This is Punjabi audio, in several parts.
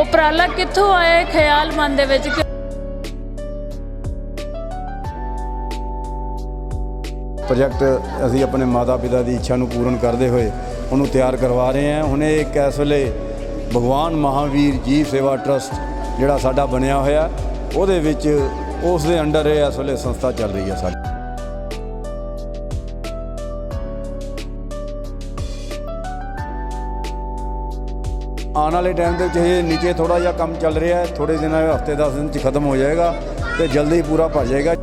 ਉਪਰਾਲਾ ਕਿੱਥੋਂ ਆਇਆ ਖਿਆਲ ਮਨ ਦੇ ਵਿੱਚ? ਪ੍ਰੋਜੈਕਟ ਅਸੀਂ ਆਪਣੇ ਮਾਤਾ ਪਿਤਾ ਦੀ ਇੱਛਾ ਨੂੰ ਪੂਰਨ ਕਰਦੇ ਹੋਏ ਉਹਨੂੰ ਤਿਆਰ ਕਰਵਾ ਰਹੇ ਹਾਂ। ਹੁਣ ਇਹ ਇੱਕ ਇਸ ਵੇਲੇ ਭਗਵਾਨ ਮਹਾਵੀਰ ਜੀ ਸੇਵਾ ਟਰਸਟ ਜਿਹੜਾ ਸਾਡਾ ਬਣਿਆ ਹੋਇਆ, ਉਹਦੇ ਵਿੱਚ ਉਸ ਦੇ ਅੰਡਰ ਇਹ ਇਸ ਵੇਲੇ ਸੰਸਥਾ ਚੱਲ ਰਹੀ ਹੈ ਸਾਡੀ। ਆਉਣ ਵਾਲੇ ਟਾਈਮ ਦੇ ਵਿੱਚ ਇਹ ਨੀਚੇ ਥੋੜਾ ਜਿਹਾ ਕੰਮ ਚੱਲ ਰਿਹਾ ਹੈ। ਥੋੜੇ ਦਿਨਾਂ ਹਫ਼ਤੇ 10 ਦਿਨ ਚ ਖਤਮ ਹੋ ਜਾਏਗਾ ਤੇ ਜਲਦੀ ਪੂਰਾ ਭਰ ਜਾਏਗਾ।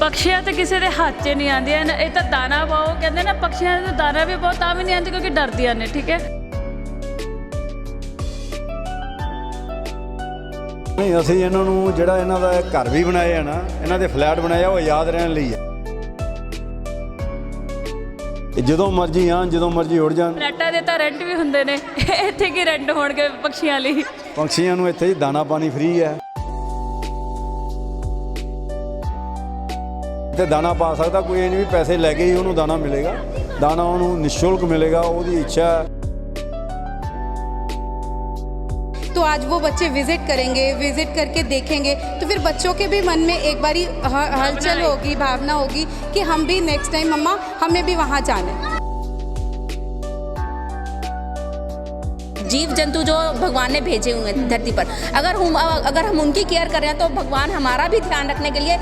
ਪਕਸ਼ੀਆਂ ਤੇ ਕਿਸੇ ਦੇ ਹੱਥ 'ਚ ਨਹੀਂ ਆਉਂਦੀਆਂ ਨੇ। ਇਹ ਤਾਂ ਦਾਣਾ ਪਾਓ ਕਹਿੰਦੇ ਨਾ ਪਕਸ਼ੀਆਂ ਨੂੰ ਦਾਣਾ ਵੀ ਬਹੁਤ ਤਾਂ ਵੀ ਨਹੀਂ ਆਉਂਦੀ ਕਿਉਂਕਿ ਡਰਦੀਆਂ ਨੇ ਠੀਕ ਹੈ? ਨਹੀਂ ਅਸੀਂ ਇਹਨਾਂ ਨੂੰ ਜਿਹੜਾ ਇਹਨਾਂ ਦਾ ਘਰ ਵੀ ਬਣਾਏ ਆ ਨਾ ਇਹਨਾਂ ਦੇ ਫਲੈਟ ਬਣਾਏ ਆ ਉਹ ਯਾਦ ਰਹਿਣ ਲਈ ਆ ਇਹ ਜਦੋਂ ਮਰਜ਼ੀ ਆਉਣ ਜਦੋਂ ਮਰਜ਼ੀ ਉੜ ਜਾਣ। ਫਲੈਟਾਂ ਦੇ ਤਾਂ ਰੈਂਟ ਵੀ ਹੁੰਦੇ ਨੇ। ਇੱਥੇ ਕੀ ਰੈਂਟ ਹੋਣਗੇ ਪਕਸ਼ੀਆਂ ਲਈ? ਪੰਛੀਆਂ ਨੂੰ ਇੱਥੇ ਦਾਣਾ ਪਾਣੀ ਫ੍ਰੀ ਹੈ। ਤੇ ਦਾਣਾ ਪਾ ਸਕਦਾ ਕੋਈ ਇਹ ਨਹੀਂ ਵੀ ਪੈਸੇ ਲੈ ਕੇ ਹੀ ਉਹਨੂੰ ਦਾਣਾ ਮਿਲੇਗਾ। ਦਾਣਾ ਉਹਨੂੰ ਨਿਸ਼ੁਲਕ ਮਿਲੇਗਾ ਉਹਦੀ ਇੱਛਾ तो आज वो बच्चे विज़िट करेंगे विज़िट करके देखेंगे। तो फिर बच्चों के भी मन में एक बारी हलचल होगी भावना होगी कि हम भी नेक्स्ट टाइम मम्मा हमें भी वहाँ जाना है। जीव जंतु जो भगवान ने भेजे हुए हैं धरती पर अगर हम अगर हम उनकी केयर कर रहे हैं तो भगवान हमारा भी ध्यान रखने के लिए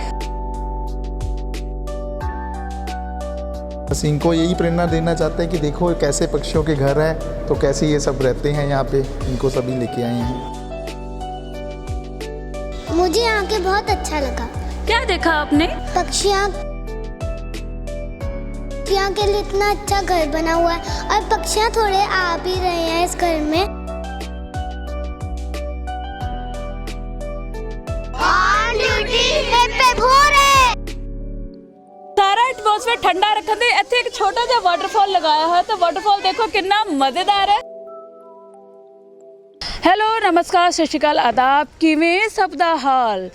बस इनको यही प्रेरणा देना चाहते हैं कि देखो कैसे पक्षियों के घर हैं तो कैसे ये सब रहते हैं यहाँ पे? इनको सभी लेके आए हैं। मुझे यहाँ के बहुत अच्छा लगा। क्या देखा आपने? पक्षियाँ पक्षियों के लिए इतना अच्छा घर बना हुआ है और पक्षियाँ थोड़े आ भी रहे हैं इस घर में। ਠੰਡਾ ਰੱਖਣ ਦੇ ਇੱਥੇ ਇੱਕ ਛੋਟਾ ਜਿਹਾ ਵਾਟਰਫਾਲ ਲਗਾਇਆ ਹੋਇਆ ਤਾਂ ਵਾਟਰਫਾਲ ਦੇਖੋ ਕਿੰਨਾ ਮਜ਼ੇਦਾਰ ਹੈ। ਹੈਲੋ ਨਮਸਕਾਰ, ਸਤਿ ਸ਼੍ਰੀ ਅਕਾਲ, ਆਦਾਬ। ਕਿਵੇਂ ਸਭ ਦਾ ਹਾਲ?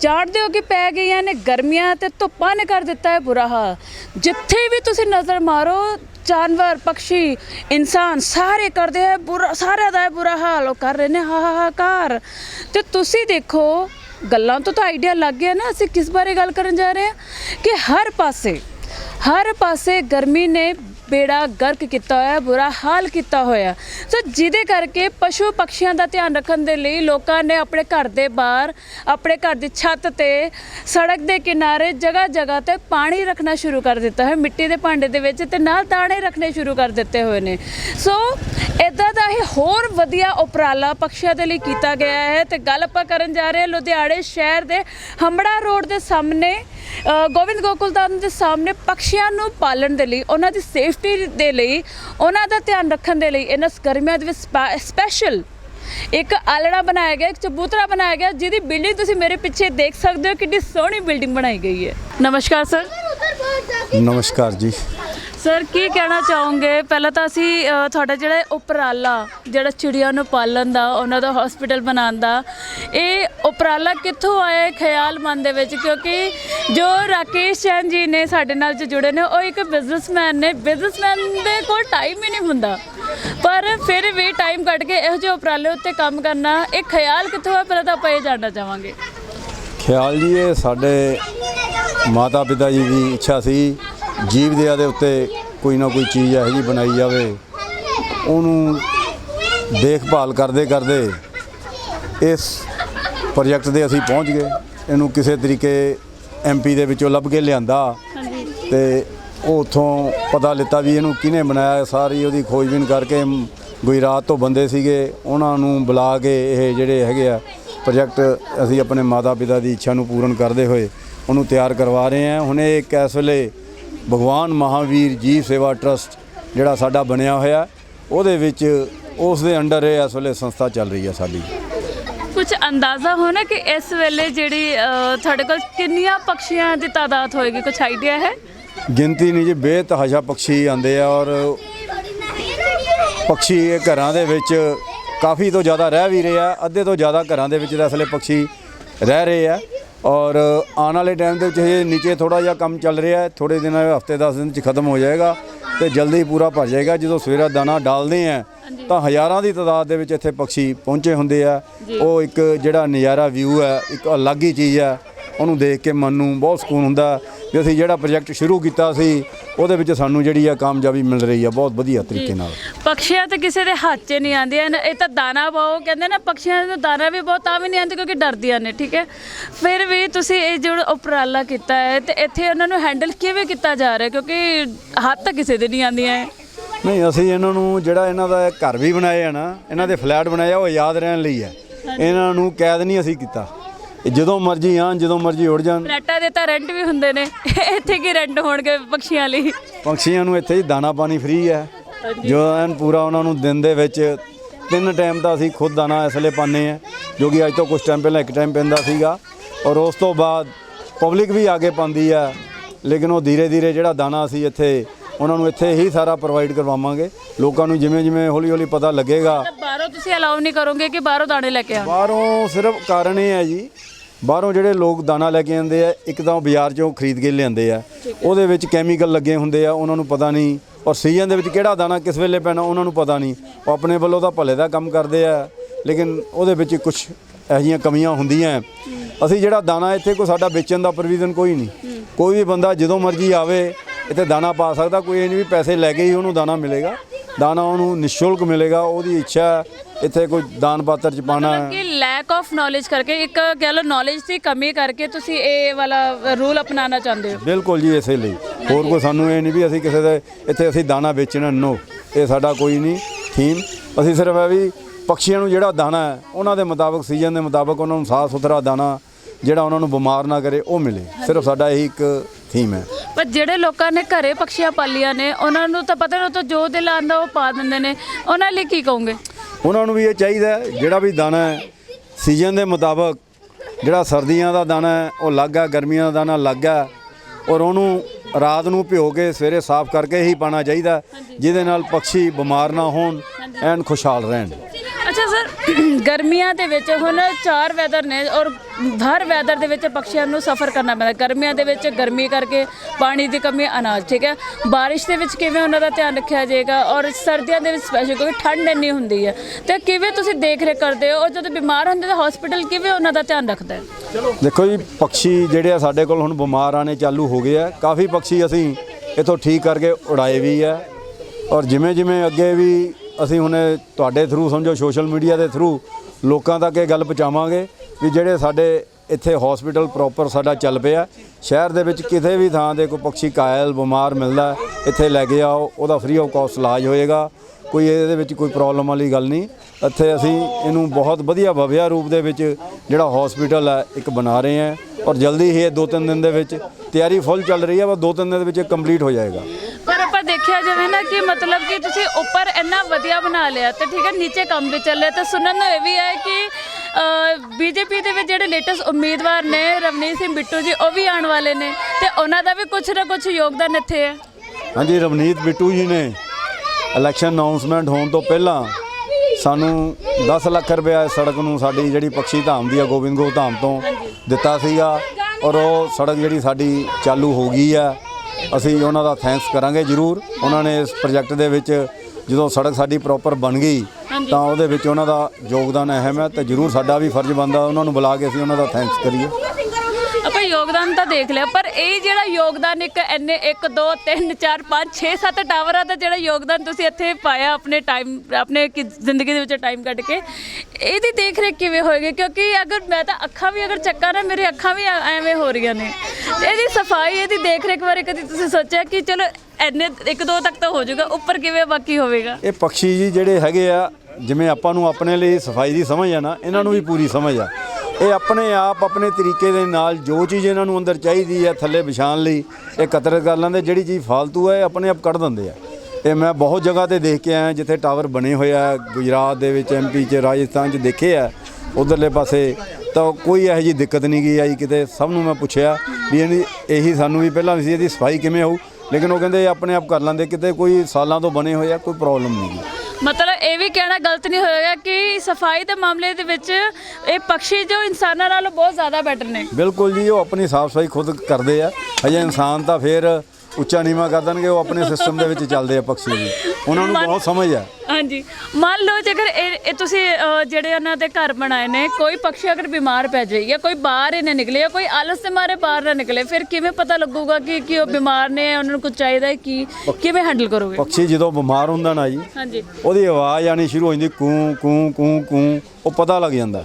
ਜਾਣਦੇ ਹੋ ਕਿ ਪੈ ਗਈਆਂ ਨੇ ਗਰਮੀਆਂ ਤੇ ਧੁੱਪਾਂ ਨੇ ਕਰ ਦਿੱਤਾ ਹੈ ਬੁਰਾ ਹਾਲ। ਜਿੱਥੇ ਵੀ ਤੁਸੀਂ ਨਜ਼ਰ ਮਾਰੋ, ਜਾਨਵਰ ਪੰਛੀ ਇਨਸਾਨ ਸਾਰੇ ਕਰਦੇ ਹੈ ਬੁਰਾ, ਸਾਰਿਆਂ ਦਾ ਹੈ ਬੁਰਾ ਹਾਲ। ਉਹ ਕਰ ਰਹੇ ਨੇ ਹਾਹਾਕਾਰ। ਤੇ ਤੁਸੀਂ ਦੇਖੋ, ਗੱਲਾਂ ਤੋਂ ਤਾਂ ਆਈਡੀਆ ਲੱਗ ਗਿਆ ਨਾ, ਅਸੀਂ ਕਿਸ ਬਾਰੇ ਗੱਲ ਕਰਨ ਜਾ ਰਹੇ ਹਾਂ? ਕਿ ਹਰ ਪਾਸੇ ਹਰ ਪਾਸੇ ਗਰਮੀ ਨੇ ਬੇੜਾ ਗਰਕ ਕੀਤਾ ਹੋਇਆ, ਬੁਰਾ ਹਾਲ ਕੀਤਾ ਹੋਇਆ। ਸੋ ਜਿਹਦੇ ਕਰਕੇ ਪਸ਼ੂ ਪਕਸ਼ੀਆਂ ਦਾ ਧਿਆਨ ਰੱਖਣ ਦੇ ਲਈ ਲੋਕਾਂ ਨੇ ਆਪਣੇ ਘਰ ਦੇ ਬਾਹਰ, ਆਪਣੇ ਘਰ ਦੀ ਛੱਤ ਤੇ, ਸੜਕ ਦੇ ਕਿਨਾਰੇ ਜਗ੍ਹਾ ਜਗ੍ਹਾ ਤੇ ਪਾਣੀ ਰੱਖਣਾ ਸ਼ੁਰੂ ਕਰ ਦਿੱਤਾ ਹੈ। ਮਿੱਟੀ ਦੇ ਭਾਂਡੇ ਦੇ ਵਿੱਚ ਤੇ ਨਾਲ ਦਾਣੇ ਰੱਖਣੇ ਸ਼ੁਰੂ ਕਰ ਦਿੱਤੇ ਹੋਏ ਨੇ। ਸੋ ਇਦਾਂ ਦਾ ਇਹ ਹੋਰ ਵਧੀਆ ਉਪਰਾਲਾ ਪਕਸ਼ੀਆਂ ਦੇ ਲਈ ਕੀਤਾ ਗਿਆ ਹੈ ਤੇ ਗੱਲ ਆਪਾਂ ਕਰਨ ਜਾ ਰਹੇ ਹਾਂ ਲੁਧਿਆਣੇ ਸ਼ਹਿਰ ਦੇ ਹੰਬੜਾ ਰੋਡ ਦੇ ਸਾਹਮਣੇ ਗੋਬਿੰਦ ਗੋਕੁਲਦਾਨ ਦੇ ਸਾਹਮਣੇ ਪਕਸ਼ੀਆਂ ਨੂੰ ਪਾਲਣ ਦੇ ਲਈ, ਉਹਨਾਂ ਦੀ ਸੇਫਟੀ ਦੇ ਲਈ ਉਹਨਾਂ ਦਾ ਧਿਆਨ ਰੱਖਣ ਦੇ ਲਈ ਇਹਨਾਂ ਗਰਮੀਆਂ ਦੇ ਵਿੱਚ ਸਪੈਸ਼ਲ ਇੱਕ ਆਲਣਾ ਬਣਾਇਆ ਗਿਆ ਇੱਕ ਚਬੂਤਰਾ ਬਣਾਇਆ ਗਿਆ ਜਿਹਦੀ ਬਿਲਡਿੰਗ ਤੁਸੀਂ ਮੇਰੇ ਪਿੱਛੇ ਦੇਖ ਸਕਦੇ ਹੋ ਕਿੰਨੀ ਸੋਹਣੀ ਬਿਲਡਿੰਗ ਬਣਾਈ ਗਈ ਹੈ। ਨਮਸਕਾਰ ਸਰ ਨਮਸਕਾਰ ਜੀ। ਸਰ ਕੀ ਕਹਿਣਾ ਚਾਹੋਗੇ? ਪਹਿਲਾਂ ਤਾਂ ਅਸੀਂ ਅ, ਤੁਹਾਡਾ ਜਿਹੜਾ ਉਪਰਾਲਾ ਜਿਹੜਾ ਚਿੜੀਆਂ ਨੂੰ ਪਾਲਣ ਦਾ ਉਹਨਾਂ ਦਾ ਹਸਪੀਟਲ ਬਣਾਉਣ ਦਾ ਇਹ ਉਪਰਾਲਾ ਕਿੱਥੋਂ ਆਇਆ ਇਹ ਖਿਆਲ ਮਨ ਦੇ ਵਿੱਚ? ਕਿਉਂਕਿ ਜੋ ਰਾਕੇਸ਼ ਚੈਨ ਜੀ ਨੇ ਸਾਡੇ ਨਾਲ ਜੋ ਜੁੜੇ ਨੇ ਉਹ ਇੱਕ ਬਿਜ਼ਨਸਮੈਨ ਨੇ। ਬਿਜ਼ਨਸਮੈਨ ਦੇ ਕੋਲ ਟਾਈਮ ਹੀ ਨਹੀਂ ਹੁੰਦਾ। ਪਰ ਫਿਰ ਵੀ ਟਾਈਮ ਕੱਢ ਕੇ ਇਹੋ ਜਿਹੇ ਉਪਰਾਲੇ ਉੱਤੇ ਕੰਮ ਕਰਨਾ ਇਹ ਖਿਆਲ ਕਿੱਥੋਂ ਆ? ਪਹਿਲਾਂ ਤਾਂ ਆਪਾਂ ਇਹ ਜਾਣਨਾ ਚਾਹਾਂਗੇ। ਖਿਆਲ ਜੀ ਇਹ ਸਾਡੇ ਮਾਤਾ ਪਿਤਾ ਜੀ ਦੀ ਇੱਛਾ ਸੀ। ਜੀਵ ਦਇਆ ਦੇ ਉੱਤੇ ਕੋਈ ਨਾ ਕੋਈ ਚੀਜ਼ ਇਹੋ ਜਿਹੀ ਬਣਾਈ ਜਾਵੇ। ਉਹਨੂੰ ਦੇਖਭਾਲ ਕਰਦੇ ਕਰਦੇ ਇਸ ਪ੍ਰੋਜੈਕਟ ਦੇ ਅਸੀਂ ਪਹੁੰਚ ਗਏ। ਇਹਨੂੰ ਕਿਸੇ ਤਰੀਕੇ ਐਮਪੀ ਦੇ ਵਿੱਚੋਂ ਲੱਭ ਕੇ ਲਿਆਂਦਾ। ਤੇ ਉਹ ਉੱਥੋਂ ਪਤਾ ਲਿੱਤਾ ਵੀ ਇਹਨੂੰ ਕਿਹਨੇ ਬਣਾਇਆ। ਸਾਰੀ ਉਹਦੀ ਖੋਜਬੀਨ ਕਰਕੇ ਗੁਜਰਾਤ ਤੋਂ ਬੰਦੇ ਸੀਗੇ। ਉਹਨਾਂ ਨੂੰ ਬੁਲਾ ਕੇ ਇਹ ਜਿਹੜੇ ਹੈਗੇ ਆ ਪ੍ਰੋਜੈਕਟ ਅਸੀਂ ਆਪਣੇ ਮਾਤਾ ਪਿਤਾ ਦੀ ਇੱਛਾ ਨੂੰ ਪੂਰਨ ਕਰਦੇ ਹੋਏ ਉਹਨੂੰ ਤਿਆਰ ਕਰਵਾ ਰਹੇ ਹਾਂ। ਹੁਣ ਇਹ ਇੱਕ ਇਸ ਵੇਲੇ ਭਗਵਾਨ ਮਹਾਵੀਰ ਜੀਵ ਸੇਵਾ ਟਰਸਟ ਜਿਹੜਾ ਸਾਡਾ ਬਣਿਆ ਹੋਇਆ ਉਹਦੇ ਵਿੱਚ ਉਸ ਦੇ ਅੰਡਰ ਇਹ ਇਸ ਵੇਲੇ ਸੰਸਥਾ ਚੱਲ ਰਹੀ ਹੈ ਸਾਡੀ। ਕੁਝ ਅੰਦਾਜ਼ਾ ਹੋਣਾ ਕਿ ਇਸ ਵੇਲੇ ਜਿਹੜੀ ਤੁਹਾਡੇ ਕੋਲ ਕਿੰਨੀਆਂ ਪੰਛੀਆਂ ਦੀ ਤਾਦਾਦ ਹੋਏਗੀ? ਕੁਝ ਆਈਡੀਆ ਹੈ? ਗਿਣਤੀ ਨਹੀਂ ਜੀ ਬੇਤਹਾਸ਼ਾ ਪੰਛੀ ਆਉਂਦੇ ਆ ਔਰ ਪੰਛੀ ਇਹ ਘਰਾਂ ਦੇ ਵਿੱਚ ਕਾਫੀ ਤੋਂ ਜ਼ਿਆਦਾ ਰਹਿ ਵੀ ਰਹੇ ਆ ਅੱਧੇ ਤੋਂ ਜ਼ਿਆਦਾ ਘਰਾਂ ਦੇ ਵਿੱਚ ਤਾਂ ਅਸਲੇ ਪੰਛੀ ਰਹਿ ਰਹੇ ਆ। ਔਰ ਆਉਣ ਵਾਲੇ ਟਾਈਮ ਦੇ ਵਿੱਚ ਇਹ ਨੀਚੇ ਥੋੜਾ ਜਿਹਾ ਕੰਮ ਚੱਲ ਰਿਹਾ ਹੈ ਥੋੜੇ ਦਿਨਾਂ ਹਫ਼ਤੇ 10 ਦਿਨ ਚ ਖਤਮ ਹੋ ਜਾਏਗਾ ਤੇ ਜਲਦੀ ਪੂਰਾ ਭਰ ਜਾਏਗਾ। ਜਦੋਂ ਸਵੇਰਾ ਦਾਣਾ ਡਾਲਦੇ ਆ ਤਾਂ ਹਜ਼ਾਰਾਂ ਦੀ ਤਾਦਾਦ ਦੇ ਵਿੱਚ ਇੱਥੇ ਪੰਛੀ ਪਹੁੰਚੇ ਹੁੰਦੇ ਆ। ਉਹ ਇੱਕ ਜਿਹੜਾ ਨਜ਼ਾਰਾ ਵਿਊ ਹੈ ਇੱਕ ਅਲੱਗ ਹੀ ਚੀਜ਼ ਹੈ। ਉਹਨੂੰ ਦੇਖ ਕੇ ਮਨ ਨੂੰ ਬਹੁਤ ਸਕੂਨ ਹੁੰਦਾ। ਵੀ ਅਸੀਂ ਜਿਹੜਾ ਪ੍ਰੋਜੈਕਟ ਸ਼ੁਰੂ ਕੀਤਾ ਸੀ ਉਹਦੇ ਵਿੱਚ ਸਾਨੂੰ ਜਿਹੜੀ ਆ ਕਾਮਯਾਬੀ ਮਿਲ ਰਹੀ ਆ ਬਹੁਤ ਵਧੀਆ ਤਰੀਕੇ ਨਾਲ। ਪਕਸ਼ੀਆਂ ਤੇ ਕਿਸੇ ਦੇ ਹੱਥ 'ਚ ਨਹੀਂ ਆਉਂਦੀਆਂ ਨੇ ਇਹ ਤਾਂ ਦਾਣਾ ਪਾਓ ਕਹਿੰਦੇ ਨਾ ਪਕਸ਼ੀਆਂ ਨੂੰ ਦਾਣਾ ਵੀ ਬਹੁਤ ਤਾਂ ਵੀ ਨਹੀਂ ਆਉਂਦੇ ਕਿਉਂਕਿ ਡਰਦੀਆਂ ਨੇ ਠੀਕ ਹੈ? ਫਿਰ ਵੀ ਤੁਸੀਂ ਇਹ ਜਿਹੜਾ ਉਪਰਾਲਾ ਕੀਤਾ ਹੈ ਤੇ ਇੱਥੇ ਉਹਨਾਂ ਨੂੰ ਹੈਂਡਲ ਕਿਵੇਂ ਕੀਤਾ ਜਾ ਰਿਹਾ? ਕਿਉਂਕਿ ਹੱਥ ਤਾਂ ਕਿਸੇ ਦੇ ਨਹੀਂ ਆਉਂਦੀਆਂ ਨਹੀਂ ਅਸੀਂ ਇਹਨਾਂ ਨੂੰ ਜਿਹੜਾ ਇਹਨਾਂ ਦਾ ਘਰ ਵੀ ਬਣਾਏ ਆ ਨਾ ਇਹਨਾਂ ਦੇ ਫਲੈਟ ਬਣਾਏ ਆ ਉਹ ਯਾਦ ਰਹਿਣ ਲਈ ਹੈ। ਇਹਨਾਂ ਨੂੰ ਕੈਦ ਨਹੀਂ ਅਸੀਂ ਕੀਤਾ। ਇਹ ਜਦੋਂ ਮਰਜ਼ੀ ਆਉਣ ਜਦੋਂ ਮਰਜ਼ੀ ਉੱਡ ਜਾਣ। ਫਲੈਟਾਂ ਦੇ ਤਾਂ ਰੈਂਟ ਵੀ ਹੁੰਦੇ ਨੇ। ਇੱਥੇ ਕੀ ਰੈਂਟ ਹੋਣਗੇ ਪਕਸ਼ੀਆਂ ਲਈ? ਪੰਛੀਆਂ ਨੂੰ ਇੱਥੇ ਹੀ ਦਾਣਾ ਪਾਣੀ ਫ੍ਰੀ ਹੈ। ਜੋ ਐਨ ਪੂਰਾ ਉਹਨਾਂ ਨੂੰ ਦਿਨ ਦੇ ਵਿੱਚ ਤਿੰਨ ਟਾਈਮ ਦਾ ਅਸੀਂ ਖੁਦ ਦਾਣਾ ਇਸ ਵੇਲੇ ਪਾਉਂਦੇ ਆ ਜੋ ਕਿ ਅੱਜ ਤੋਂ ਕੁਝ ਟਾਈਮ ਪਹਿਲਾਂ ਇੱਕ ਟਾਈਮ ਪੈਂਦਾ ਸੀਗਾ। ਔਰ ਉਸ ਤੋਂ ਬਾਅਦ ਪਬਲਿਕ ਵੀ ਆਗੇ ਪਾਉਂਦੀ ਆ ਲੇਕਿਨ ਉਹ ਧੀਰੇ ਧੀਰੇ ਜਿਹੜਾ ਦਾਣਾ ਅਸੀਂ ਇੱਥੇ ਉਹਨਾਂ ਨੂੰ ਇੱਥੇ ਹੀ ਸਾਰਾ ਪ੍ਰੋਵਾਈਡ ਕਰਵਾਵਾਂਗੇ। ਲੋਕਾਂ ਨੂੰ ਜਿਵੇਂ ਜਿਵੇਂ ਹੌਲੀ ਹੌਲੀ ਪਤਾ ਲੱਗੇਗਾ। ਬਾਹਰੋਂ ਤੁਸੀਂ ਅਲਾਉ ਨਹੀਂ ਕਰੋਗੇ ਕਿ ਬਾਹਰੋਂ ਦਾਣੇ ਲੈ ਕੇ ਆਉਣ? ਬਾਹਰੋਂ ਸਿਰਫ ਕਾਰਨ ਇਹ ਹੈ ਜੀ ਬਾਹਰੋਂ ਜਿਹੜੇ ਲੋਕ ਦਾਣਾ ਲੈ ਕੇ ਆਉਂਦੇ ਆ ਇੱਕ ਤਾਂ ਉਹ ਬਾਜ਼ਾਰ 'ਚੋਂ ਖਰੀਦ ਕੇ ਲਿਆਉਂਦੇ ਆ। ਉਹਦੇ ਵਿੱਚ ਕੈਮੀਕਲ ਲੱਗੇ ਹੁੰਦੇ ਆ ਉਹਨਾਂ ਨੂੰ ਪਤਾ ਨਹੀਂ। ਔਰ ਸੀਜ਼ਨ ਦੇ ਵਿੱਚ ਕਿਹੜਾ ਦਾਣਾ ਕਿਸ ਵੇਲੇ ਪੈਣਾ ਉਹਨਾਂ ਨੂੰ ਪਤਾ ਨਹੀਂ। ਉਹ ਆਪਣੇ ਵੱਲੋਂ ਤਾਂ ਭਲੇ ਦਾ ਕੰਮ ਕਰਦੇ ਆ ਲੇਕਿਨ ਉਹਦੇ ਵਿੱਚ ਕੁਝ ਇਹੋ ਜਿਹੀਆਂ ਕਮੀਆਂ ਹੁੰਦੀਆਂ ਅਸੀਂ ਜਿਹੜਾ ਦਾਣਾ ਇੱਥੇ ਕੋਈ ਸਾਡਾ ਵੇਚਣ ਦਾ ਪ੍ਰੋਵੀਜ਼ਨ ਕੋਈ ਨਹੀਂ। ਕੋਈ ਵੀ ਬੰਦਾ ਜਦੋਂ ਮਰਜ਼ੀ ਆਵੇ ਇੱਥੇ ਦਾਣਾ ਪਾ ਸਕਦਾ ਕੋਈ ਇਹ ਨਹੀਂ ਵੀ ਪੈਸੇ ਲੈ ਕੇ ਹੀ ਉਹਨੂੰ ਦਾਣਾ ਮਿਲੇਗਾ। ਦਾਣਾ ਉਹਨੂੰ ਨਿਸ਼ੁਲਕ ਮਿਲੇਗਾ ਉਹਦੀ ਇੱਛਾ ਇੱਥੇ ਕੋਈ ਦਾਨ ਪਾਤਰ ਚ ਪਾਣਾ ਹੈ ਕਿ ਲੈਕ ਆਫ ਨੌਲੇਜ ਕਰਕੇ ਇੱਕ ਕਹਿ ਲਓ ਨੌਲੇਜ ਦੀ ਕਮੀ ਕਰਕੇ ਤੁਸੀਂ ਇਹ ਵਾਲਾ ਰੂਲ ਅਪਣਾਉਣਾ ਚਾਹੁੰਦੇ ਹੋ? ਬਿਲਕੁਲ ਜੀ ਇਸੇ ਲਈ। ਹੋਰ ਕੋਈ ਸਾਨੂੰ ਇਹ ਨਹੀਂ ਵੀ ਅਸੀਂ ਕਿਸੇ ਦੇ ਇੱਥੇ ਅਸੀਂ ਦਾਣਾ ਵੇਚਣਾ ਨੋ ਇਹ ਸਾਡਾ ਕੋਈ ਨਹੀਂ ਥੀਮ ਅਸੀਂ ਸਿਰਫ ਇਹ ਵੀ ਪੰਛੀਆਂ ਨੂੰ ਜਿਹੜਾ ਦਾਣਾ ਹੈ ਉਹਨਾਂ ਦੇ ਮੁਤਾਬਕ ਸੀਜ਼ਨ ਦੇ ਮੁਤਾਬਕ ਉਹਨਾਂ ਨੂੰ ਸਾਫ਼ ਸੁਥਰਾ ਦਾਣਾ ਜਿਹੜਾ ਉਹਨਾਂ ਨੂੰ ਬਿਮਾਰ ਨਾ ਕਰੇ ਉਹ ਮਿਲੇ। ਸਿਰਫ ਸਾਡਾ ਇਹੀ ਇੱਕ ਥੀਮ ਹੈ। ਪਰ ਜਿਹੜੇ ਲੋਕਾਂ ਨੇ ਘਰੇ ਪਕਸ਼ੀਆਂ ਪਾਲੀਆਂ ਨੇ ਉਹਨਾਂ ਨੂੰ ਤਾਂ ਪਤਾ ਨਹੀਂ ਉਹ ਤਾਂ ਜੋ ਦਿਲ ਆਉਂਦਾ ਉਹ ਪਾ ਦਿੰਦੇ ਨੇ। ਉਹਨਾਂ ਲਈ ਕੀ ਕਹੋਗੇ? ਉਹਨਾਂ ਨੂੰ ਵੀ ਇਹ ਚਾਹੀਦਾ ਹੈ, ਜਿਹੜਾ ਵੀ ਦਾਣਾ ਹੈ ਸੀਜ਼ਨ ਦੇ ਮੁਤਾਬਕ ਜਿਹੜਾ ਸਰਦੀਆਂ ਦਾ ਦਾਣਾ ਹੈ ਉਹ ਅਲੱਗ ਹੈ ਗਰਮੀਆਂ ਦਾ ਦਾਣਾ ਅਲੱਗ ਹੈ ਔਰ ਉਹਨੂੰ ਰਾਤ ਨੂੰ ਭਿਓ ਕੇ ਸਵੇਰੇ ਸਾਫ਼ ਕਰਕੇ ਹੀ ਪਾਣਾ ਚਾਹੀਦਾ ਜਿਹਦੇ ਨਾਲ ਪੰਛੀ ਬਿਮਾਰ ਨਾ ਹੋਣ ਐਨ ਖੁਸ਼ਹਾਲ ਰਹਿਣ। ਗਰਮੀਆਂ ਦੇ ਵਿੱਚ ਹੁਣ ਚਾਰ ਵੈਦਰ ਨੇ ਔਰ ਹਰ ਵੈਦਰ ਦੇ ਵਿੱਚ ਪਕਸ਼ੀਆਂ ਨੂੰ ਸਫਰ ਕਰਨਾ ਪੈਂਦਾ। ਗਰਮੀਆਂ ਦੇ ਵਿੱਚ ਗਰਮੀ ਕਰਕੇ ਪਾਣੀ ਦੀ ਕਮੀ ਅਨਾਜ ਠੀਕ ਹੈ? ਬਾਰਿਸ਼ ਦੇ ਵਿੱਚ ਕਿਵੇਂ ਉਹਨਾਂ ਦਾ ਧਿਆਨ ਰੱਖਿਆ ਜਾਏਗਾ ਔਰ ਸਰਦੀਆਂ ਦੇ ਵਿੱਚ ਸਪੈਸ਼ਲ ਕਿਉਂਕਿ ਠੰਡ ਇੰਨੀ ਹੁੰਦੀ ਹੈ। ਤੇ ਕਿਵੇਂ ਤੁਸੀਂ ਦੇਖ ਰੇਖ ਕਰਦੇ ਹੋ ਔਰ ਜਦੋਂ ਬਿਮਾਰ ਹੁੰਦੇ ਤਾਂ ਹਸਪੀਟਲ ਕਿਵੇਂ ਉਹਨਾਂ ਦਾ ਧਿਆਨ ਰੱਖਦਾ ਹੈ? ਦੇਖੋ ਜੀ ਪੰਛੀ ਜਿਹੜੇ ਆ ਸਾਡੇ ਕੋਲ ਹੁਣ ਬਿਮਾਰ ਆਣੇ ਚਾਲੂ ਹੋ ਗਏ ਆ। ਕਾਫੀ ਪੰਛੀ ਅਸੀਂ ਇਥੋਂ ਠੀਕ ਕਰਕੇ ਉਡਾਏ ਵੀ ਆ। ਔਰ ਜਿਵੇਂ ਜਿਵੇਂ ਅੱਗੇ ਵੀ ਅਸੀਂ ਹੁਣ ਤੁਹਾਡੇ ਥਰੂ ਸਮਝੋ ਸੋਸ਼ਲ ਮੀਡੀਆ ਦੇ ਥਰੂ ਲੋਕਾਂ ਤੱਕ ਇਹ ਗੱਲ ਪਹੁੰਚਾਵਾਂਗੇ ਵੀ ਜਿਹੜੇ ਸਾਡੇ ਇੱਥੇ ਹਸਪੀਟਲ ਪ੍ਰੋਪਰ ਸਾਡਾ ਚੱਲ ਪਿਆ। ਸ਼ਹਿਰ ਦੇ ਵਿੱਚ ਕਿਤੇ ਵੀ ਥਾਂ ਤੇ ਕੋਈ ਪੰਛੀ ਕਾਇਲ ਬਿਮਾਰ ਮਿਲਦਾ, ਇੱਥੇ ਲੈ ਕੇ ਆਓ, ਉਹਦਾ ਫ੍ਰੀ ਆਫ ਕਾਸਟ ਇਲਾਜ ਹੋਏਗਾ। ਕੋਈ ਇਹਦੇ ਵਿੱਚ ਕੋਈ ਪ੍ਰੋਬਲਮ ਵਾਲੀ ਗੱਲ ਨਹੀਂ। ਇੱਥੇ ਅਸੀਂ ਇਹਨੂੰ ਬਹੁਤ ਵਧੀਆ ਭਵਿਆ ਰੂਪ ਦੇ ਵਿੱਚ ਜਿਹੜਾ ਹਸਪੀਟਲ ਹੈ, ਇੱਕ ਬਣਾ ਰਹੇ ਹਾਂ। ਔਰ ਜਲਦੀ ਹੀ ਇਹ ਦੋ ਤਿੰਨ ਦਿਨ ਦੇ ਵਿੱਚ ਤਿਆਰੀ ਫੁੱਲ ਚੱਲ ਰਹੀ ਹੈ, ਬਸ ਦੋ ਤਿੰਨ ਦਿਨ ਦੇ ਵਿੱਚ ਕੰਪਲੀਟ ਹੋ ਜਾਏਗਾ। ਦੇਖਿਆ ਜਾਵੇ ਨਾ ਕਿ ਮਤਲਬ ਕਿ ਤੁਸੀਂ ਉੱਪਰ ਇੰਨਾ ਵਧੀਆ ਬਣਾ ਲਿਆ ਤੇ ਠੀਕ ਹੈ ਨੀਚੇ ਕੰਮ ਵੀ ਚੱਲ ਰਿਹਾ ਤੇ ਸੁਣਨ ਨੂੰ ਇਹ ਵੀ ਹੈ ਕਿ ਬੀਜੇਪੀ ਦੇ ਵਿੱਚ ਜਿਹੜੇ ਲੇਟੈਸਟ ਉਮੀਦਵਾਰ ਨੇ ਰਵਨੀਤ ਸਿੰਘ ਬਿੱਟੂ ਜੀ ਉਹ ਵੀ ਆਉਣ ਵਾਲੇ ਨੇ ਤੇ ਉਹਨਾਂ ਦਾ ਵੀ ਕੁਝ ਨਾ ਕੁਝ ਯੋਗਦਾਨ ਇੱਥੇ ਹੈ। ਹਾਂਜੀ ਰਵਨੀਤ ਬਿੱਟੂ ਜੀ ਨੇ ਇਲੈਕਸ਼ਨ ਅਨਾਉਂਸਮੈਂਟ ਹੋਣ ਤੋਂ ਪਹਿਲਾਂ ਸਾਨੂੰ 10 ਲੱਖ ਰੁਪਏ ਸੜਕ ਨੂੰ ਸਾਡੀ ਜਿਹੜੀ ਪਕਸ਼ੀ ਧਾਮ ਦੀ ਆ ਗੋਬਿੰਦ ਗੋ ਧਾਮ ਤੋਂ ਦਿੱਤਾ ਸੀਗਾ ਔਰ ਉਹ ਸੜਕ ਜਿਹੜੀ ਸਾਡੀ ਚਾਲੂ ਹੋ ਗਈ ਆ। ਅਸੀਂ ਉਹਨਾਂ ਦਾ ਥੈਂਕਸ ਕਰਾਂਗੇ ਜ਼ਰੂਰ। ਉਹਨਾਂ ਨੇ ਇਸ ਪ੍ਰੋਜੈਕਟ ਦੇ ਵਿੱਚ ਜਦੋਂ ਸੜਕ ਸਾਡੀ ਪ੍ਰੋਪਰ ਬਣ ਗਈ ਤਾਂ ਉਹਦੇ ਵਿੱਚ ਉਹਨਾਂ ਦਾ ਯੋਗਦਾਨ ਅਹਿਮ ਹੈ ਤੇ ਜ਼ਰੂਰ ਸਾਡਾ ਵੀ ਫਰਜ਼ ਬਣਦਾ ਉਹਨਾਂ ਨੂੰ ਬੁਲਾ ਕੇ ਅਸੀਂ ਉਹਨਾਂ ਦਾ ਥੈਂਕਸ ਕਰੀਏ। ਯੋਗਦਾਨ ਤਾਂ ਦੇਖ ਲਿਆ, ਪਰ ਇਹ ਜਿਹੜਾ ਯੋਗਦਾਨ ਇੱਕ ਐਨੇ 1 2 3 4 5 6 7 ਟਾਵਰਾਂ ਦਾ ਜਿਹੜਾ ਯੋਗਦਾਨ ਤੁਸੀਂ ਇੱਥੇ ਪਾਇਆ ਆਪਣੇ ਟਾਈਮ, ਆਪਣੇ ਕਿ- ਜ਼ਿੰਦਗੀ ਦੇ ਵਿੱਚ ਟਾਈਮ ਕੱਢ ਕੇ, ਇਹਦੀ ਦੇਖ ਰੇਖ ਕਿਵੇਂ ਹੋਏਗੀ? ਕਿਉਂਕਿ ਅਗਰ ਮੈਂ ਤਾਂ ਅੱਖਾਂ ਵੀ ਅਗਰ ਚੱਕਾਂ ਨਾ, ਮੇਰੀ ਅੱਖਾਂ ਵੀ ਐ- ਐਵੇਂ ਹੋ ਰਹੀਆਂ ਨੇ। ਤੇ ਇਹਦੀ ਸਫ਼ਾਈ, ਇਹਦੀ ਦੇਖ ਰੇਖ ਬਾਰੇ ਕਦੀ ਤੁਸੀਂ ਸੋਚਿਆ ਕਿ ਚਲੋ ਐਨੇ 1 2 ਤੱਕ ਤਾਂ ਹੋ ਜਾਊਗਾ, ਉੱਪਰ ਕਿਵੇਂ ਬਾਕੀ ਹੋਵੇਗਾ? ਇਹ ਪਕਸ਼ੀ ਜੀ ਜਿਹੜੇ ਹੈਗੇ ਆ ਜਿਵੇਂ ਆਪਾਂ ਨੂੰ ਆਪਣੇ ਲਈ ਸਫ਼ਾਈ ਦੀ ਸਮਝ ਆ ਨਾ, ਇਹਨਾਂ ਨੂੰ ਵੀ ਪੂਰੀ ਸਮਝ ਆ। ਇਹ ਆਪਣੇ ਆਪ ਆਪਣੇ ਤਰੀਕੇ ਦੇ ਨਾਲ ਜੋ ਚੀਜ਼ ਇਹਨਾਂ ਨੂੰ ਅੰਦਰ ਚਾਹੀਦੀ ਹੈ ਥੱਲੇ ਵਿਛਾਣ ਲਈ, ਇਹ ਕਤਰਤ ਕਰ ਲੈਂਦੇ, ਜਿਹੜੀ ਚੀਜ਼ ਫਾਲਤੂ ਹੈ ਇਹ ਆਪਣੇ ਆਪ ਕੱਢ ਦਿੰਦੇ ਆ। ਇਹ ਮੈਂ ਬਹੁਤ ਜਗ੍ਹਾ ਤੇ ਦੇਖ ਕੇ ਆਇਆ, ਜਿੱਥੇ ਟਾਵਰ ਬਣੇ ਹੋਏ ਆ, ਗੁਜਰਾਤ ਦੇ ਵਿੱਚ ਐਮਪੀ 'ਚ, ਰਾਜਸਥਾਨ 'ਚ ਦੇਖੇ ਆ। ਉਧਰਲੇ ਪਾਸੇ ਤਾਂ ਕੋਈ ਇਹੋ ਜਿਹੀ ਦਿੱਕਤ ਨਹੀਂ ਗਈ ਆਈ ਕਿਤੇ, ਸਭ ਨੂੰ ਮੈਂ ਪੁੱਛਿਆ ਵੀ ਇਹਦੀ, ਇਹੀ ਸਾਨੂੰ ਵੀ ਪਹਿਲਾਂ ਵੀ ਸੀ, ਇਹਦੀ ਸਫ਼ਾਈ ਕਿਵੇਂ ਹੋਊ। ਲੇਕਿਨ ਉਹ ਕਹਿੰਦੇ ਆਪਣੇ ਆਪ ਕਰ ਲੈਂਦੇ, ਕਿਤੇ ਕੋਈ ਸਾਲਾਂ ਤੋਂ ਬਣੇ ਹੋਏ ਆ, ਕੋਈ ਪ੍ਰੋਬਲਮ ਨਹੀਂ ਗਈ। ਮਤਲਬ ਇਹ ਵੀ ਕਹਿਣਾ ਗਲਤ ਨਹੀਂ ਹੋਏਗਾ ਕਿ ਸਫ਼ਾਈ ਦੇ ਮਾਮਲੇ ਦੇ ਵਿੱਚ ਇਹ ਪੰਛੀ ਜੋ ਇਨਸਾਨਾਂ ਨਾਲੋਂ ਬਹੁਤ ਜ਼ਿਆਦਾ ਬੈਟਰ ਨੇ। ਬਿਲਕੁਲ ਜੀ, ਉਹ ਆਪਣੀ ਸਾਫ਼ ਸਫ਼ਾਈ ਖੁਦ ਕਰਦੇ ਆ। ਅਜੇ ਇਨਸਾਨ ਤਾਂ ਫੇਰ ਉੱਚਾ ਨੀਵਾ ਕਰ ਦੇਣਗੇ ਉਹ ਆਪਣੇ ਸਿਸਟਮ ਦੇ ਵਿੱਚ ਚੱਲਦੇ ਆ ਪੰਛੀ ਜੀ। ਉਹਨਾਂ ਨੂੰ ਬਹੁਤ ਸਮਝ ਹੈ ਹਾਂਜੀ। ਮੰਨ ਲਓ ਜੇਕਰ ਇਹ ਇਹ ਤੁਸੀਂ ਜਿਹੜੇ ਉਹਨਾਂ ਦੇ ਘਰ ਬਣਾਏ ਨੇ ਕੋਈ ਪੰਛੀ ਅਗਰ ਬਿਮਾਰ ਪੈ ਜਾਏ ਜਾਂ ਕੋਈ ਬਾਹਰ ਹੀ ਨਾ ਨਿਕਲੇ ਜਾਂ ਕੋਈ ਆਲਸ ਦੇ ਮਾਰੇ ਬਾਹਰ ਨਾ ਨਿਕਲੇ ਫਿਰ ਕਿਵੇਂ ਪਤਾ ਲੱਗੂਗਾ ਕਿ ਕਿ ਉਹ ਬਿਮਾਰ ਨੇ ਉਹਨਾਂ ਨੂੰ ਕੁਝ ਚਾਹੀਦਾ ਹੈ ਕੀ? ਕਿਵੇਂ ਹੈਂਡਲ ਕਰੋਗੇ? ਪੰਛੀ ਜਦੋਂ ਬਿਮਾਰ ਹੁੰਦਾ ਨਾ ਜੀ ਹਾਂਜੀ। ਉਹਦੀ ਆਵਾਜ਼ ਆਣੀ ਸ਼ੁਰੂ ਹੋ ਜਾਂਦੀ ਕੂੰ ਕੂੰ ਕੂੰ ਕੂੰ ਉਹ ਪਤਾ ਲੱਗ ਜਾਂਦਾ।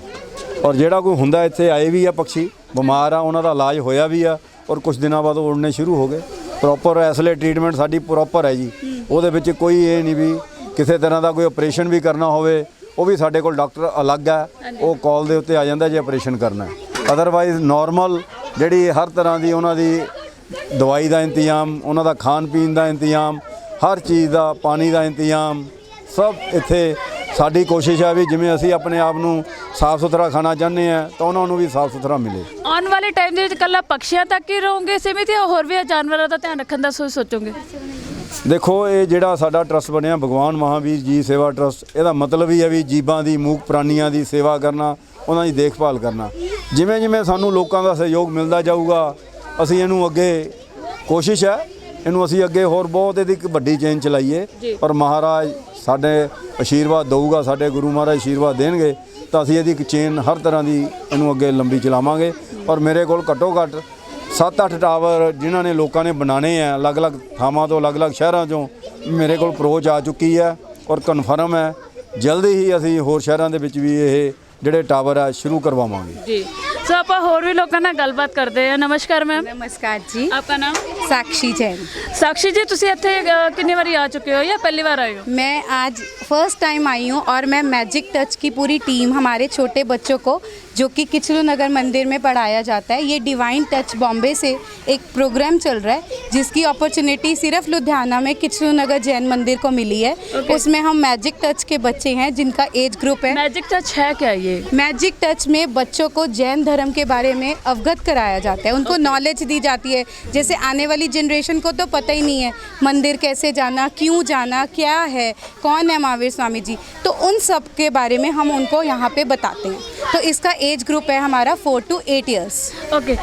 ਔਰ ਜਿਹੜਾ ਕੋਈ ਹੁੰਦਾ ਇੱਥੇ ਆਏ ਵੀ ਆ ਪੰਛੀ ਬਿਮਾਰ ਆ ਉਹਨਾਂ ਦਾ ਇਲਾਜ ਹੋਇਆ ਵੀ ਆ ਔਰ ਕੁਝ ਦਿਨਾਂ ਬਾਅਦ ਉਹ ਉੜਨੇ ਸ਼ੁਰੂ ਹੋ ਗਏ। ਪ੍ਰੋਪਰ ਇਸ ਲਈ ਟ੍ਰੀਟਮੈਂਟ ਸਾਡੀ ਪ੍ਰੋਪਰ ਹੈ ਜੀ। ਉਹਦੇ ਵਿੱਚ ਕੋਈ ਇਹ ਨਹੀਂ ਵੀ ਕਿਸੇ ਤਰ੍ਹਾਂ ਦਾ ਕੋਈ ਆਪਰੇਸ਼ਨ ਵੀ ਕਰਨਾ ਹੋਵੇ, ਉਹ ਵੀ ਸਾਡੇ ਕੋਲ ਡਾਕਟਰ ਅਲੱਗ ਹੈ, ਉਹ ਕਾਲ ਦੇ ਉੱਤੇ ਆ ਜਾਂਦਾ ਜੇ ਆਪਰੇਸ਼ਨ ਕਰਨਾ ਅਦਰਵਾਈਜ਼ ਨਾਰਮਲ ਜਿਹੜੀ ਹਰ ਤਰ੍ਹਾਂ ਦੀ ਉਹਨਾਂ ਦੀ ਦਵਾਈ ਦਾ ਇੰਤਜ਼ਾਮ, ਉਹਨਾਂ ਦਾ ਖਾਣ ਪੀਣ ਦਾ ਇੰਤਜ਼ਾਮ, ਹਰ ਚੀਜ਼ ਦਾ ਪਾਣੀ ਦਾ ਇੰਤਜ਼ਾਮ, ਸਭ ਇੱਥੇ ਸਾਡੀ ਕੋਸ਼ਿਸ਼ ਹੈ ਵੀ ਜਿਵੇਂ ਅਸੀਂ ਆਪਣੇ ਆਪ ਨੂੰ ਸਾਫ਼ ਸੁਥਰਾ ਖਾਣਾ ਚਾਹੁੰਦੇ ਆ ਤਾਂ ਉਹਨਾਂ ਨੂੰ ਵੀ ਸਾਫ਼ ਸੁਥਰਾ ਮਿਲੇ। ਆਉਣ ਵਾਲੇ ਟਾਈਮ ਦੇ ਵਿੱਚ ਕੱਲਾ ਪੰਛੀਆਂ ਤੱਕ ਹੀ ਰਹੋਗੇ ਸੀਮਿਤ ਜਾਂ ਹੋਰ ਵੀ ਜਾਨਵਰਾਂ ਦਾ ਧਿਆਨ ਰੱਖਣ ਦਾ ਸੋਚ ਸੋਚੋਗੇ? ਦੇਖੋ ਇਹ ਜਿਹੜਾ ਸਾਡਾ ਟਰਸਟ ਬਣਿਆ ਭਗਵਾਨ ਮਹਾਵੀਰ ਜੀ ਸੇਵਾ ਟਰਸਟ ਇਹਦਾ ਮਤਲਬ ਹੀ ਹੈ ਵੀ ਜੀਵਾਂ ਦੀ ਮੂਕ ਪ੍ਰਾਣੀਆਂ ਦੀ ਸੇਵਾ ਕਰਨਾ ਉਹਨਾਂ ਦੀ ਦੇਖਭਾਲ ਕਰਨਾ। ਜਿਵੇਂ ਜਿਵੇਂ ਸਾਨੂੰ ਲੋਕਾਂ ਦਾ ਸਹਿਯੋਗ ਮਿਲਦਾ ਜਾਊਗਾ ਅਸੀਂ ਇਹਨੂੰ ਅੱਗੇ ਕੋਸ਼ਿਸ਼ ਹੈ ਇਹਨੂੰ ਅਸੀਂ ਅੱਗੇ ਹੋਰ ਬਹੁਤ ਇਹਦੀ ਇੱਕ ਵੱਡੀ ਚੇਨ ਚਲਾਈਏ। ਪਰ ਮਹਾਰਾਜ ਸਾਡੇ ਅਸ਼ੀਰਵਾਦ ਦੇਊਗਾ ਸਾਡੇ ਗੁਰੂ ਮਹਾਰਾਜ ਅਸ਼ੀਰਵਾਦ ਦੇਣਗੇ ਤਾਂ ਅਸੀਂ ਇਹਦੀ ਚੇਨ ਹਰ ਤਰ੍ਹਾਂ ਦੀ ਇਹਨੂੰ ਅੱਗੇ ਲੰਬੀ ਚਲਾਵਾਂਗੇ। ਔਰ ਮੇਰੇ ਕੋਲ ਘੱਟੋ ਘੱਟ 7-8 ਟਾਵਰ ਜਿਨ੍ਹਾਂ ਨੇ ਲੋਕਾਂ ਨੇ ਬਣਾਣੇ ਆ ਅਲੱਗ-ਅਲੱਗ ਥਾਵਾਂ ਤੋਂ ਅਲੱਗ-ਅਲੱਗ ਸ਼ਹਿਰਾਂ ਤੋਂ ਮੇਰੇ ਕੋਲ ਅਪਰੋਚ ਆ ਚੁੱਕੀ ਹੈ ਔਰ ਕਨਫਰਮ ਹੈ ਜਲਦੀ ਹੀ ਅਸੀਂ ਹੋਰ ਸ਼ਹਿਰਾਂ ਦੇ ਵਿੱਚ ਵੀ ਇਹ ਜਿਹੜੇ ਟਾਵਰ ਆ ਸ਼ੁਰੂ ਕਰਵਾਵਾਂਗੇ। ਜੀ। ਸੋ ਆਪਾਂ ਹੋਰ ਵੀ ਲੋਕਾਂ ਨਾਲ ਗੱਲਬਾਤ ਕਰਦੇ ਆ ਨਮਸਕਾਰ ਮੈਮ ਨਮਸਕਾਰ ਜੀ। ਆਪਕਾ ਨਾਮ? साक्षी जैन ਸਾਕਸ਼ੀ ਜੀ ਤੁਸੀਂ ਇੱਥੇ ਅ, ਕਿੰਨੀ ਵਾਰੀ ਆ ਚੁੱਕੇ ਹੋ ਜਾਂ ਪਹਿਲੀ ਵਾਰ ਆਏ ਹੋ मैं आज फर्स्ट टाइम आई हूँ और मैं मैजिक टच की पूरी टीम हमारे छोटे बच्चों को जो कि किचलू नगर मंदिर में पढ़ाया जाता है। ये डिवाइन टच बॉम्बे से एक प्रोग्राम चल रहा है जिसकी अपॉर्चुनिटी सिर्फ़ लुधियाना में किचलू नगर जैन मंदिर को मिली है। Okay. उसमें हम मैजिक टच के बच्चे हैं जिनका एज ग्रुप है। मैजिक टच है क्या ये? मैजिक टच में बच्चों को जैन धर्म के बारे में अवगत कराया जाता है। उनको नॉलेज दी जाती है। जैसे आने वाली जनरेशन को तो पता ही नहीं है मंदिर कैसे जाना क्यों जाना क्या है कौन है महावीर स्वामी जी? तो उन सब के बारे में हम उनको यहाँ पे बताते हैं। तो इसका एज ग्रुप है हमारा four to eight years okay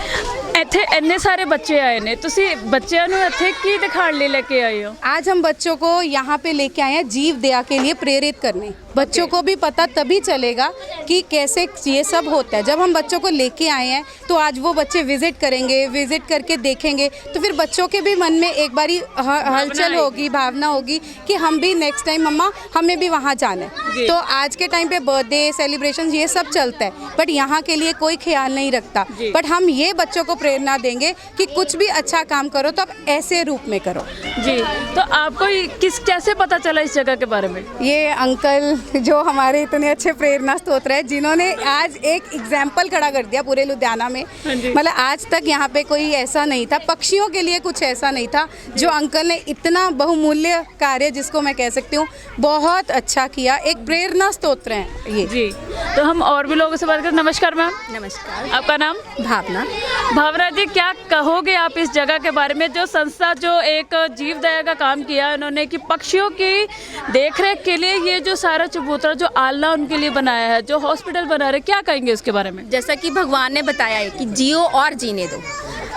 ਇੱਥੇ ਇੰਨੇ ਸਾਰੇ ਬੱਚੇ ਆਏ ਨੇ ਤੁਸੀਂ ਬੱਚਿਆਂ ਨੂੰ ਇੱਥੇ ਕੀ ਦਿਖਾਉਣ ਲਈ ਲੈ ਕੇ ਆਏ ਹੋ आज हम बच्चों को यहाँ पे लेके आए हैं जीव दया के लिए प्रेरित करने बच्चों को भी पता तभी चलेगा कि कैसे ये सब होता है जब हम बच्चों को लेके आए हैं तो आज वो बच्चे विजिट करेंगे विजिट करके देखेंगे तो फिर बच्चों के भी मन में एक बारी ह- हलचल होगी भावना होगी कि हम भी नेक्स्ट टाइम मम्मा हमें भी वहाँ जाना है तो आज के टाइम पे बर्थडे सेलिब्रेशन ये सब चलता है बट यहाँ के लिए कोई ख्याल नहीं रखता बट हम ये बच्चों को प्रेरणा देंगे कि कुछ भी अच्छा काम करो तो आप ऐसे रूप में करो। जी तो आपको ये किस कैसे पता चला इस जगह के बारे में? ये अंकल जो हमारे इतने अच्छे प्रेरणा स्त्रोत है जिन्होंने आज एक एग्ज़ाम्पल खड़ा कर दिया पूरे लुधियाना में। मतलब आज तक यहाँ पे कोई ऐसा नहीं था पक्षियों के लिए कुछ ऐसा नहीं था जो अंकल ने इतना बहुमूल्य कार्य जिसको मैं कह सकती हूँ बहुत अच्छा किया। एक प्रेरणा स्त्रोत्र है ये। जी तो हम और भी लोगों से बात करें नमस्कार मैम। नमस्कार। आपका नाम? भावना। भावना जी, क्या कहोगे आप इस जगह के बारे में? जो संस्था, जो एक जीव दया का काम किया उन्होंने कि पक्षियों की देखरेख के लिए ये जो सारा चबूतरा, जो आलना उनके लिए बनाया है, जो हॉस्पिटल बना रहे क्या कहेंगे उसके बारे में? जैसा कि भगवान ने बताया है कि जियो और जीने दो।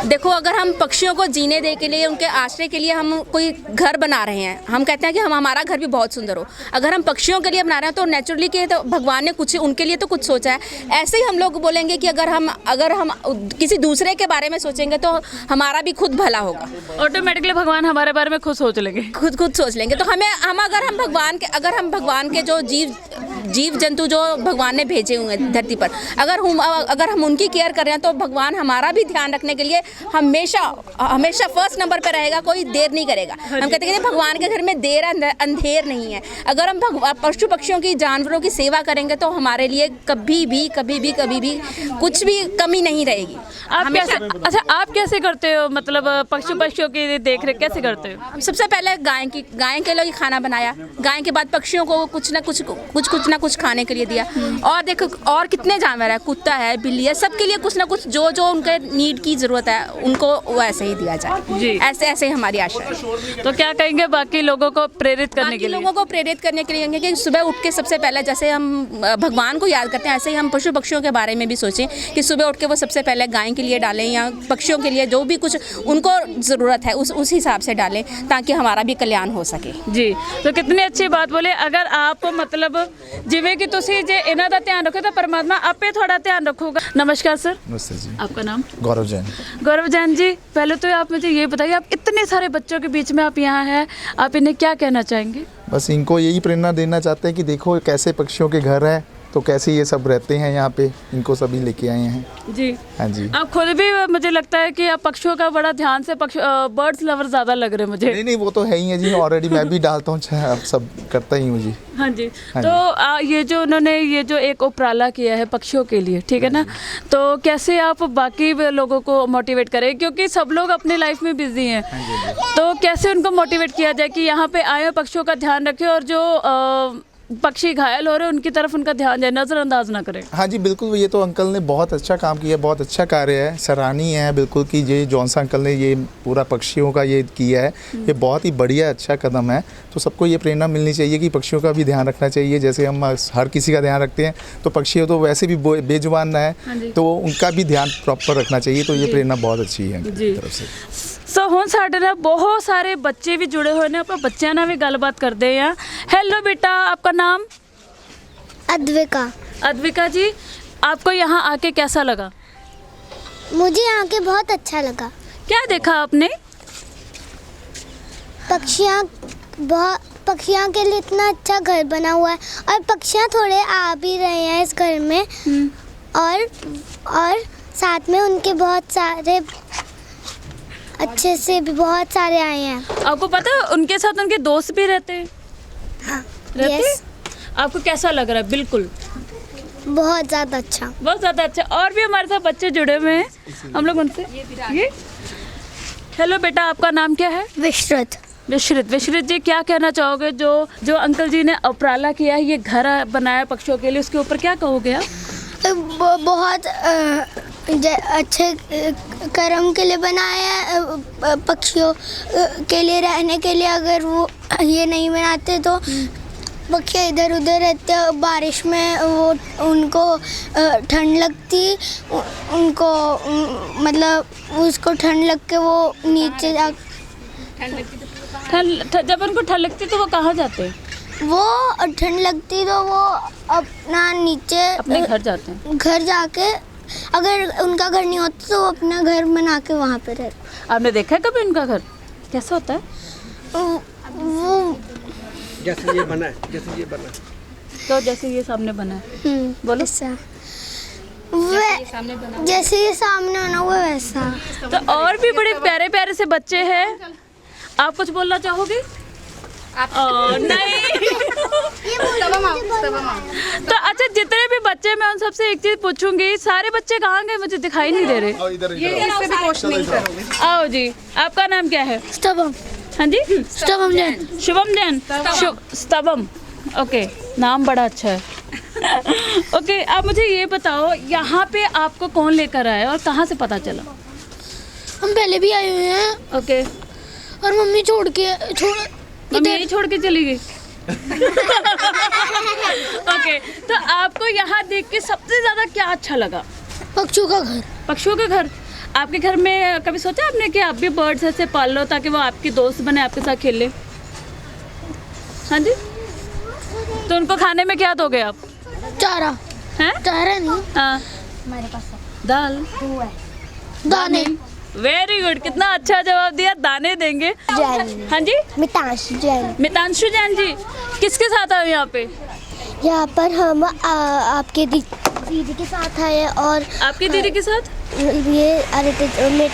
देखो अगर हम पक्षियों को जीने दे के लिए उनके आश्रय के लिए हम कोई घर बना रहे हैं हम कहते हैं कि हम हमारा घर भी बहुत सुंदर हो। अगर हम पक्षियों के लिए बना रहे हैं तो नेचुरली के तो भगवान ने कुछ उनके लिए तो कुछ सोचा है। ऐसे ही हम लोग बोलेंगे कि अगर हम अगर हम किसी दूसरे के बारे में सोचेंगे तो हमारा भी खुद भला होगा। ऑटोमेटिकली भगवान हमारे बारे में खुद सोच लेंगे। खुद खुद सोच लेंगे। तो हमें हम अगर हम भगवान के अगर हम भगवान के जो जीव जीव जंतु जो भगवान ने भेजे हुए हैं धरती पर अगर हम अगर हम उनकी केयर कर रहे हैं तो भगवान हमारा भी ध्यान रखने के लिए हमेशा हमेशा फ़र्स्ट नंबर पर रहेगा कोई देर नहीं करेगा। हम कहते हैं भगवान के घर में देर अंधेर नहीं है। अगर हम पशु पक्षियों की जानवरों की सेवा करेंगे तो हमारे लिए कभी भी कभी भी कभी भी कुछ भी कमी नहीं रहेगी। आप कैसे अच्छा आप कैसे करते हो? मतलब पशु पक्षियों की देख रेख कैसे करते हो? सबसे पहले गाय की गाय के लिए खाना बनाया। गाय के बाद पक्षियों को कुछ ना कुछ कुछ कुछ ना ना कुछ खाने के लिए दिया। और देखो और कितने जानवर है? कुत्ता है बिल्ली है सबके लिए कुछ ना कुछ जो जो उनके नीड की ज़रूरत है। उनको वैसे ही दिया जाए जी। ऐसे ऐसे ही हमारी आशा है तो क्या कहेंगे बाकी लोगों को प्रेरित करने बाकी के लिए लोगों को प्रेरित करने के लिए कहेंगे कि सुबह उठ के सबसे पहले जैसे हम अ, भगवान को याद करते हैं ऐसे ही हम पशु पक्षियों के बारे में भी सोचें कि सुबह उठ के वो सबसे पहले गाय के लिए डालें या पक्षियों के लिए जो भी कुछ उनको ज़रूरत है उस उस हिसाब से डालें ताकि हमारा भी कल्याण हो सके ਜੀ ਤਾਂ ਕਿੰਨੀ ਅੱਛੀ ਬਾਤ ਬੋਲੇ ਅਗਰ ਆਪ ਮਤਲਬ ਜਿਵੇਂ ਕਿ ਤੁਸੀਂ ਜੇ ਇਹਨਾਂ ਦਾ ਧਿਆਨ ਰੱਖੋ ਤਾਂ ਪਰਮਾਤਮਾ ਆਪੇ ਤੁਹਾਡਾ ਧਿਆਨ ਰੱਖੂਗਾ नमस्कार सर नमस्ते जी आपका नाम गौरव जैन गौरव जैन जी पहले तो आप मुझे ये बताइए आप इतने सारे बच्चों के बीच में आप यहाँ हैं आप इन्हें क्या कहना चाहेंगे बस इनको यही प्रेरणा देना चाहते हैं कि देखो कैसे पक्षियों के घर है तो कैसे ये सब रहते हैं यहाँ पे? इनको सभी लेके आए हैं। जी। हाँ जी। आप खुद भी मुझे लगता है कि आप पक्षियों का बड़ा ध्यान से पक्ष बर्ड्स लवर ज़्यादा लग रहे हैं मुझे। नहीं नहीं वो तो है ही है जी ऑलरेडी मैं भी डालता हूँ आप सब करता ही हूँ जी। हाँ जी। हाँ तो आ, ये जो उन्होंने ये जो एक उपराला किया है पक्षियों के लिए ठीक है ना? तो कैसे आप बाकी लोगों को मोटिवेट करें? क्योंकि सब लोग अपने लाइफ में बिज़ी हैं। तो कैसे उनको मोटिवेट किया जाए कि यहाँ पे आए पक्षियों का ध्यान रखें और जो पक्षी घायल हो रहे हैं उनकी तरफ़ उनका ध्यान जाए नज़रअंदाज ना करें। हाँ जी बिल्कुल ये तो अंकल ने बहुत अच्छा काम किया बहुत अच्छा कार्य है सराहनीय है बिल्कुल कि ये जॉनसा अंकल ने ये पूरा पक्षियों का ये किया है ये बहुत ही बढ़िया अच्छा कदम है तो सबको ये प्रेरणा मिलनी चाहिए कि पक्षियों का भी ध्यान रखना चाहिए जैसे हम हर किसी का ध्यान रखते हैं तो पक्षी तो वैसे भी बेजुबान ना है तो उनका भी ध्यान प्रॉपर रखना चाहिए तो ये प्रेरणा बहुत अच्छी है। तरफ़ से। ਸੋ ਹੁਣ ਸਾਡੇ ਨਾਲ ਬਹੁਤ ਸਾਰੇ ਬੱਚੇ ਵੀ ਜੁੜੇ ਹੋਏ ਨੇ ਆਪਾਂ ਬੱਚਿਆਂ ਨਾਲ ਵੀ ਗੱਲਬਾਤ ਕਰਦੇ ਆ हेलो बेटा आपका नाम अद्विका अद्विका जी आपको यहाँ आके कैसा लगा मुझे यहाँ के बहुत अच्छा लगा क्या देखा आपने पक्षियाँ बहुत पक्षियों के लिए इतना अच्छा घर बना हुआ है और पक्षियाँ थोड़े आ भी रहे हैं इस घर में और और साथ में उनके बहुत सारे अच्छे से भी बहुत सारे आए हैं। आपको पता है उनके साथ उनके दोस्त भी रहते हैं? हाँ रहते? यस आपको कैसा लग रहा है? बिल्कुल। बहुत ज़्यादा अच्छा। बहुत ज़्यादा अच्छा। और भी हमारे साथ बच्चे जुड़े हुए हैं। हम लोग उनसे ये। हेलो बेटा आपका नाम क्या है? विस्तृत विश्रित। विश्रित जी क्या कहना चाहोगे? जो जो अंकल जी ने उपराला किया है ये घर बनाया पक्षियों के लिए उसके ऊपर क्या कहोगे आप? बहुत अच्छे कर्म के लिए बनाया है पक्षियों के लिए रहने के लिए अगर वो ये नहीं बनाते तो पक्षी इधर उधर रहते बारिश में वो, उनको ठंड लगती उनको मतलब उसको ठंड लग के वो नीचे जा ठंड ठ- जब उनको ठंड लगती तो वो कहाँ जाते? हैं वो ठंड लगती तो वो अपना नीचे अपने घर जाते हैं। घर जाके अगर उनका घर नहीं होता तो वो अपना घर बना के वहाँ पे रहते। आपने देखा है कभी उनका घर? कैसा होता है? वो- जैसे ये बना है जैसे ये बना है। तो जैसे ये सामने बना है। हम्म, बोलो। ऐसा। वे जैसे ये सामने होना वो वैसा। तो और भी बड़े प्यारे प्यारे से बच्चे हैं। आप कुछ बोलना चाहोगे? नहीं। तो अच्छा जितने भी बच्चे मैं उन सबसे एक चीज़ पूछूँगी सारे बच्चे कहाँ गए? मुझे दिखाई नहीं दे रहे। आओ जी आपका नाम क्या है? हाँ जी? स्तवम जैन। शुभम जैन। स्तवम ओके नाम बड़ा अच्छा है। ओके आप मुझे ये बताओ यहाँ पे आपको कौन लेकर आया और कहाँ से पता चला? हम पहले भी आए हुए हैं। ओके। और मम्मी छोड़ के छोड़ मम्मी यही छोड़ के चली गई। ओके तो आपको यहाँ देख के सबसे ज़्यादा क्या अच्छा लगा? पक्षियों का घर। पक्षियों के घर? आपके घर में कभी सोचा आपने कि आप भी बर्ड्स ऐसे पाल लो ताकि वो आपके दोस्त बने आपके साथ खेले? हाँ जी? तो उनको खाने में क्या दोगे आप? चारा। हैं? चारा नहीं। हाँ। दाल। दाने। वेरी गुड कितना अच्छा जवाब दिया। दाने देंगे। जैन। हाँ जी? मितांश जैन। मितांशु जैन जी किसके साथ आए यहाँ पे? यहाँ पर हम आ, आपके दी, दीदी के साथ आए हैं और आपकी दीदी के साथ? ये अरे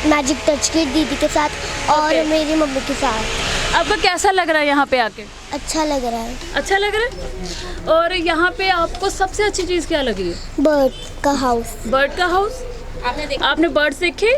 मैजिक टच की दीदी के साथ और Okay. मेरी मम्मी के साथ। आपको कैसा लग रहा है यहाँ पे आके? अच्छा लग रहा है। अच्छा लग रहा है? और यहाँ पे आपको सबसे अच्छी चीज़ क्या लगी है? बर्ड का हाउस बर्ड का हाउस आपने देखा। आपने बर्ड्स देखे?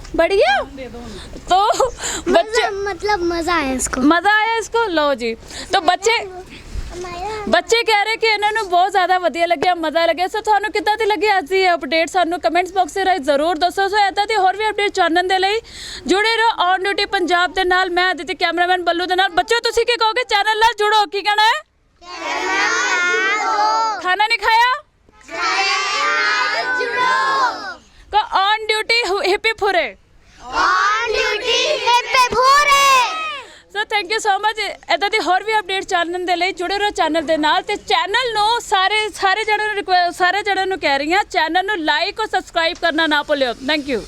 बढ़िया तो बच्चे मतलब मज़ा आया इसको ਮਜ਼ਾ ਆਇਆ ਇਸਕੋ ਲਓ ਜੀ ਤਾਂ ਬੱਚੇ ਬੱਚੇ ਕਹਿ ਰਹੇ ਕਿ ਇਹਨਾਂ ਨੂੰ ਬਹੁਤ ਜ਼ਿਆਦਾ ਵਧੀਆ ਲੱਗਿਆ ਮਜ਼ਾ ਲੱਗਿਆ ਸੋ ਤੁਹਾਨੂੰ ਕਿੱਦਾਂ ਦੀ ਲੱਗੀ ਅੱਜ ਦੀ ਅਪਡੇਟ ਸਾਨੂੰ ਕਮੈਂਟਸ ਬਾਕਸ ਦੇ ਰਾਹੀਂ ਜ਼ਰੂਰ ਦੱਸੋ ਸੋ ਇਦਾਂ ਦੀ ਹੋਰ ਵੀ ਅਪਡੇਟ ਜਾਣਨ ਦੇ ਲਈ ਜੁੜੇ ਰਹੋ ਔਨ ਡਿਊਟੀ ਪੰਜਾਬ ਦੇ ਨਾਲ ਮੈਂ ਅਦਿਤੀ ਕੈਮਰਾਮੈਨ ਬੱਲੂ ਦੇ ਨਾਲ ਬੱਚੋ ਤੁਸੀਂ ਕੀ ਕਹੋਗੇ ਚੈਨਲ ਨਾਲ ਜੁੜੋ ਕੀ ਕਹਿਣਾ ਹੈ ਖਾਣਾ ਨਹੀਂ ਖਾਇਆ ਕੋ ਔਨ ਡਿਊਟੀ ਹਿੱਪੀ ਫੁਰੇ so thank you so much ਇਦਾਂ ਦੀ ਹੋਰ ਵੀ ਅਪਡੇਟ ਜਾਣਨ ਦੇ ਲਈ ਜੁੜੇ ਰਹੋ ਚੈਨਲ ਦੇ ਨਾਲ ਤੇ ਚੈਨਲ ਨੂੰ ਸਾਰੇ ਸਾਰੇ ਜਣਾਂ ਨੂੰ request- ਸਾਰੇ ਜਣਾਂ ਨੂੰ ਕਹਿ ਰਹੀ ਹਾਂ ਚੈਨਲ ਨੂੰ ਲਾਈਕ ਔਰ ਸਬਸਕ੍ਰਾਈਬ ਕਰਨਾ ਨਾ ਭੁੱਲਿਓ। Thank you